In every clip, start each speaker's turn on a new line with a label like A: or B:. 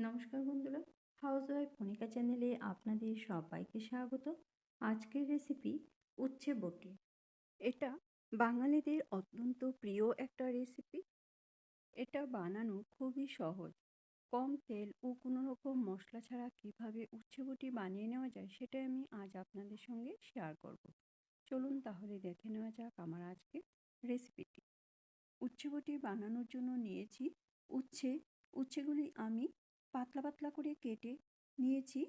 A: নমস্কার বন্ধুরা house wife ফনিকা চ্যানেলে আপনাদের সবাইকে স্বাগত। আজকের রেসিপি উচ্ছে বটি। এটা বাঙালিদের অত্যন্ত প্রিয় একটা রেসিপি এটা বানানো খুবই সহজ। কম তেল ও কোনো রকম মশলা ছাড়া কীভাবে উচ্ছে বটি বানিয়ে নেওয়া যায় সেটাই আমি আজ আপনাদের সঙ্গে শেয়ার করব। চলুন তাহলে দেখে নেওয়া যাক আমার আজকে রেসিপিটি উচ্ছে বটি বানানোর জন্য নিয়েছি উচ্ছে। উচ্ছেগুলি আমি পাতলা পাতলা করে কেটে নিয়েছি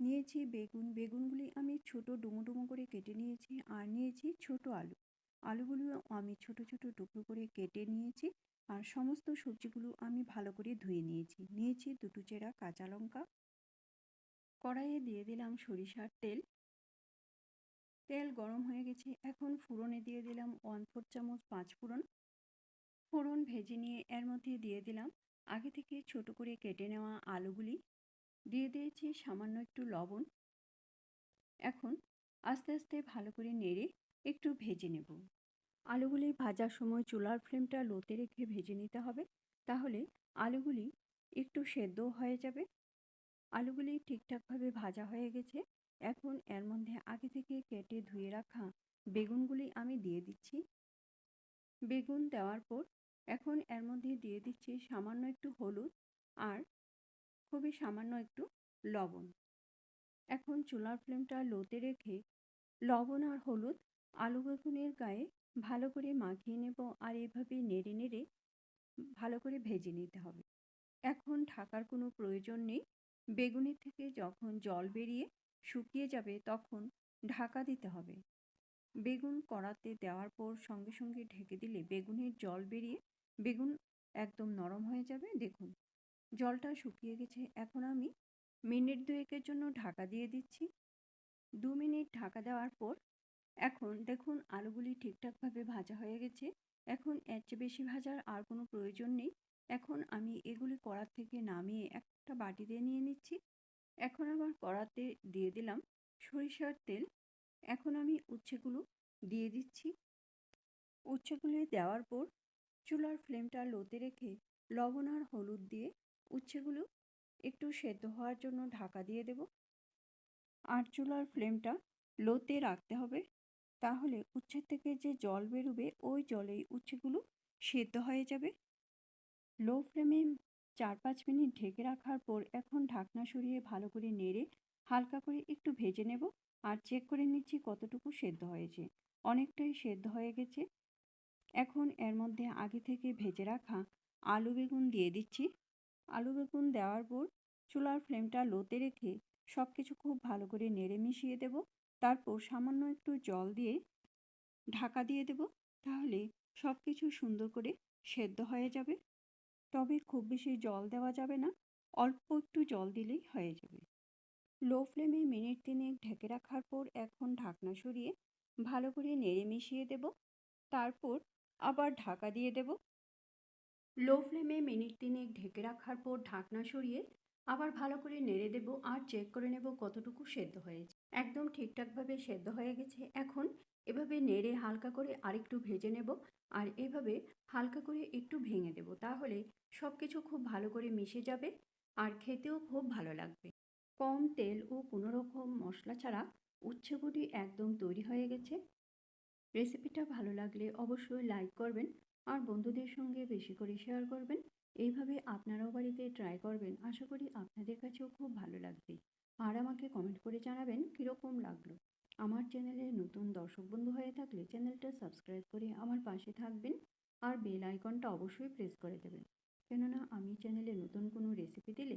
A: নিয়েছি বেগুন। বেগুনগুলি আমি ছোট ডুমো ডুমো করে কেটে নিয়েছি আর নিয়েছি ছোট আলু। আলুগুলো আমি ছোট ছোট টুকরো করে কেটে নিয়েছি আর সমস্ত সবজিগুলো আমি ভালো করে ধুয়ে নিয়েছি। নিয়েছি দুটো চেরা কাঁচা লঙ্কা। কড়াইয়ে দিয়ে দিলাম সরিষার তেল। তেল গরম হয়ে গেছে। এখন ফুরনে দিয়ে দিলাম ওয়ান ফোর চামচ পাঁচ ফোড়ন ফোড়ন ভেজে নিয়ে এর মধ্যে দিয়ে দিলাম আগে থেকে ছোট করে কেটে নেওয়া আলুগুলি দিয়ে দিয়েছি সামান্য একটু লবণ। এখন আস্তে আস্তে ভালো করে নেড়ে একটু ভেজে নেব। আলুগুলি ভাজার সময় চুলার ফ্লেমটা লোতে রেখে ভেজে নিতে হবে। তাহলে আলুগুলি একটু সেদ্ধ হয়ে যাবে। আলুগুলি ঠিকঠাকভাবে ভাজা হয়ে গেছে। এখন এর মধ্যে আগে থেকে কেটে ধুয়ে রাখা বেগুনগুলি আমি দিয়ে দিচ্ছি। বেগুন দেওয়ার পর এখন এর মধ্যে দিয়ে দিচ্ছি সামান্য একটু হলুদ আর খুবই সামান্য একটু লবণ। এখন চুলার ফ্লেমটা লোতে রেখে লবণ আর হলুদ, আলু বেগুনের গায়ে ভালো করে মাখিয়ে নেব আর এভাবে নেড়ে নেড়ে ভালো করে ভেজে নিতে হবে। এখন ঢাকার কোনো প্রয়োজন নেই। বেগুনের থেকে যখন জল বেরিয়ে শুকিয়ে যাবে তখন ঢাকা দিতে হবে। বেগুন কড়াতে দেওয়ার পর সঙ্গে সঙ্গে ঢেকে দিলে বেগুনের জল বেরিয়ে বেগুন একদম নরম হয়ে যাবে, দেখুন। জলটা শুকিয়ে গেছে। এখন আমি মিনিট দুয়েকের জন্য ঢাকা দিয়ে দিচ্ছি। দু মিনিট ঢাকা দেওয়ার পর এখন দেখুন আলুগুলি ঠিকঠাকভাবে ভাজা হয়ে গেছে। এখন এর চেয়ে বেশি ভাজার আর কোনো প্রয়োজন নেই। এখন আমি এগুলি কড়ার থেকে নামিয়ে একটা বাটিতে নিয়ে নিচ্ছি। এখন আবার কড়াতে দিয়ে দিলাম সরিষার তেল। এখন আমি উচ্ছেগুলো দিয়ে দিচ্ছি। উচ্ছেগুলি দেওয়ার পর চুলার ফ্লেমটা লোতে রেখে লবণ আর হলুদ দিয়ে উচ্ছেগুলো একটু সেদ্ধ হওয়ার জন্য ঢাকা দিয়ে দেব। আর চুলার ফ্লেমটা লোতে রাখতে হবে, তাহলে উচ্ছের থেকে যে জল বেরোবে ওই জলেই উচ্ছেগুলো সেদ্ধ হয়ে যাবে। লো ফ্লেমে চার পাঁচ মিনিট ঢেকে রাখার পর এখন ঢাকনা সরিয়ে ভালো করে নেড়ে হালকা করে একটু ভেজে নেব। আর চেক করে নিচ্ছি কতটুকু সেদ্ধ হয়েছে। অনেকটাই সেদ্ধ হয়ে গেছে। এখন এর মধ্যে আগে থেকে ভেজে রাখা আলু বেগুন দিয়ে দিচ্ছি। আলু বেগুন দেওয়ার পর চুলার ফ্লেমটা লোতে রেখে সব কিছু খুব ভালো করে নেড়ে মিশিয়ে দেব। তারপর সামান্য একটু জল দিয়ে ঢাকা দিয়ে দেব। তাহলে সব কিছু সুন্দর করে সেদ্ধ হয়ে যাবে। তবে খুব বেশি জল দেওয়া যাবে না, অল্প একটু জল দিলেই হয়ে যাবে। লো ফ্লেমে মিনিট তিনেক ঢেকে রাখার পর এখন ঢাকনা সরিয়ে ভালো করে নেড়ে মিশিয়ে দেব। তারপর আবার ঢাকা দিয়ে দেব। লো ফ্লেমে মিনিট তিনেক ঢেকে রাখার পর ঢাকনা সরিয়ে আবার ভালো করে নেড়ে দেব আর চেক করে নেব কতটুকু সেদ্ধ হয়েছে। একদম ঠিকঠাকভাবে সেদ্ধ হয়ে গেছে। এখন এভাবে নেড়ে হালকা করে আরেকটু ভেজে নেব আর এভাবে হালকা করে একটু ভেঙে দেব তাহলে সব কিছু খুব ভালো করে মিশে যাবে আর খেতেও খুব ভালো লাগবে। কম তেল ও কোনো রকম মশলা ছাড়া উচ্ছেগুটি একদম তৈরি হয়ে গেছে। রেসিপিটা ভালো লাগলে অবশ্যই লাইক করবেন আর বন্ধুদের সঙ্গে বেশি করে শেয়ার করবেন। এইভাবে আপনারাও বাড়িতে ট্রাই করবেন। আশা করি আপনাদের কাছেও খুব ভালো লাগবে। আর আমাকে কমেন্ট করে জানাবেন কীরকম লাগল। আমার চ্যানেলে নতুন দর্শক বন্ধু হয়ে থাকলে চ্যানেলটা সাবস্ক্রাইব করে আমার পাশে থাকবেন আর বেল আইকনটা অবশ্যই প্রেস করে দেবেন। কেননা আমি চ্যানেলে নতুন কোনো রেসিপি দিলে